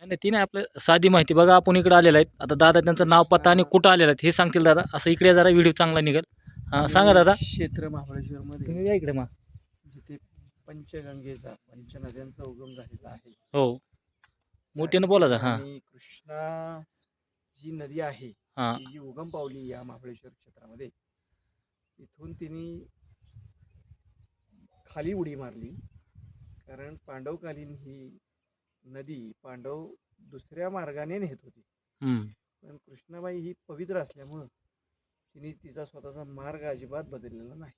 नाही नाही, ती नाही आपलं साधी माहिती. बघा आपण इकडे आलेलं आहेत. आता दादा त्यांचं नाव पत्ता आणि कुठं आलेलं आहेत हे सांगतील दादा. असं इकडे जरा व्हिडिओ चांगला निघेल. हां सांगा दादा. क्षेत्र महाबळेश्वर मध्ये तुम्ही या इकडे मा जिथे पंचगंगेचा पंचनद्यांचा उगम झालेला आहे. हो. मोठ्यानं बोला हां. आणि कृष्णा जी नदी आहे हां. ती जी उगम पावली या महाबळेश्वर क्षेत्रामध्ये तिथून तिने खाली उडी मारली. कारण पांडवकालीन ही नदी पांडव दुसऱ्या मार्गाने नेत होती. पण कृष्णाबाई ही पवित्र असल्यामुळं तिने तिचा स्वतःचा मार्ग अजिबात बदललेला नाही.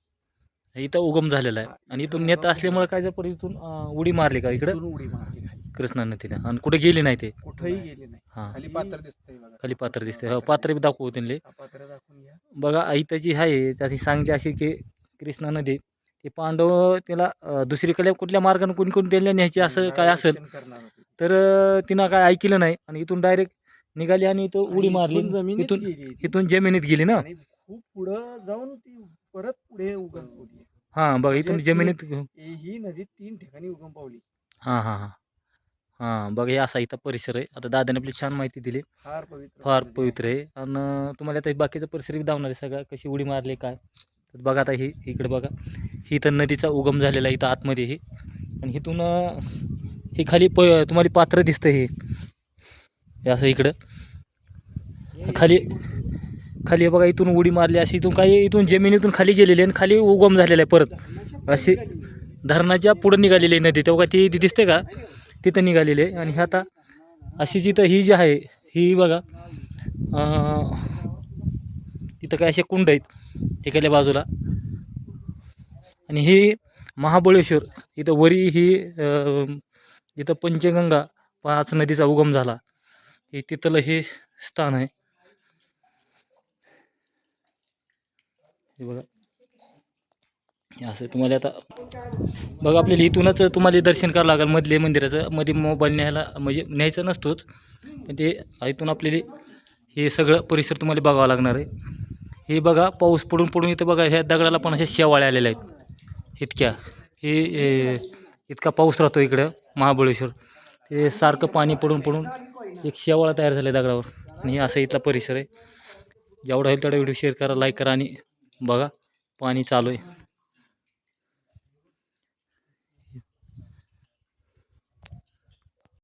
इथं उगम झालेला आहे. आणि इथून नेता असल्यामुळे काय जर इथून उडी मारली का इकडं? उडी मारली खाली कृष्णा नदीने आणि कुठे गेली नाही ते? कुठेही गेली नाही. हां. खाली पात्र दिसतंय बघा. खाली पात्र दिसते हो पात्र दाखवू त्यांनी हा पात्र दाखवून घ्या. बघा इथं जी आहे त्याची सांगली अशी की कृष्णा नदी ते पांडव त्याला दुसरीकडे कुठल्या मार्गाने कोणी कोणी त्याला न्यायची असं काय असेल. तर तिनं काय ऐकलं नाही आणि इथून डायरेक्ट निघाली आणि इथं उडी मारली. इथून जमिनीत इथून ती. इथून जमिनीत गेली ना? खूप पुढं जाऊन ती परत पुढे उगम पावली हां बघा इथून म्हणजे ती- जमिनीत ही नदी तीन ठिकाणी उगम पावली हां हां हां. हां बघा हे असा इथं परिसर आहे. आता दादाने आपली छान माहिती दिली. फार पवित्र फार. पवित्र आहे. आणि तुम्हाला आता हे बाकीचा परिसर बी दावणार आहे. सगळं कशी उडी मारली काय. तर बघा आता ही इकडे बघा. इथं नदीचा उगम झालेला आहे इथं आतमध्ये हे. आणि इथून हे खाली प तुम्हाला पात्र दिसतं हे. हे असं इकडं. खाली खाली बघा इथून उडी मारली अशी इथून काही इथून जमिनीतून खाली गेलेली आहे आणि खाली उगम झालेला आहे परत. अशी धरणाच्या पुढं निघालेली आहे नदी. तेव्हा ती ती दिसते का? तिथं निघालेली आहे. आणि आता अशी जिथं ही जी आहे ही बघा इथं काय असे कुंड आहेत एकाल्या बाजूला. आणि ही महाबळेश्वर इथं वरी ही इथं पंचगंगा पाच नदीचा उगम झाला. हे तिथलं हे स्थान आहे. हे बघा. हे असं तुम्हाला आता बघा आपल्याला इथूनच तुम्हाला दर्शन करावं लागेल मधले मंदिराचं. मध्ये मोबाईल न्यायला म्हणजे न्यायचं नसतोच. पण ते इथून आपल्याला हे सगळं परिसर तुम्हाला बघावं लागणार आहे. हे बघा पाऊस पडून पडून इथं बघा ह्या दगडाला पण अशा शेवाळ्या आलेल्या आहेत. इतक्या. हे इतका पाऊस राहतो इकडं महाबळेश्वर. ते सारखं पाणी पडून पडून एक शेवाळा तयार झाला दगडावर. आणि असा इथला परिसर आहे. जेवढा होईल तेवढा व्हिडिओ शेअर करा लाईक करा आणि बघा पाणी चालू आहे.